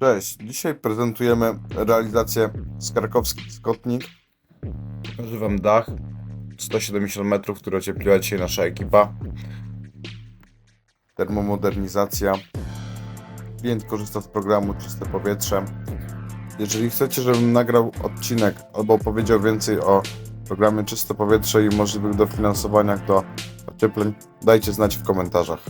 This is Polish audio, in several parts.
Cześć, dzisiaj prezentujemy realizację z krakowskich skotnik. Pokażę Wam dach 170 metrów, który ociepliła dzisiaj nasza ekipa. Termomodernizacja. Klient korzysta z programu Czyste Powietrze. Jeżeli chcecie, żebym nagrał odcinek albo opowiedział więcej o programie Czyste Powietrze i możliwych dofinansowaniach do ociepleń, dajcie znać w komentarzach.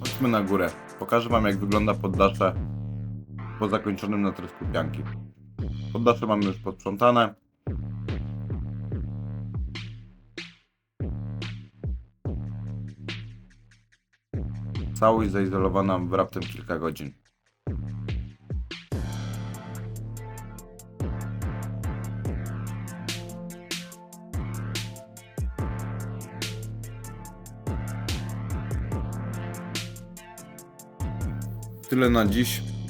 Chodźmy na górę. Pokażę Wam, jak wygląda poddasze po zakończonym natrysku pianki. Poddasze mamy już posprzątane. Całość zaizolowana w raptem kilka godzin. Tyle na dziś.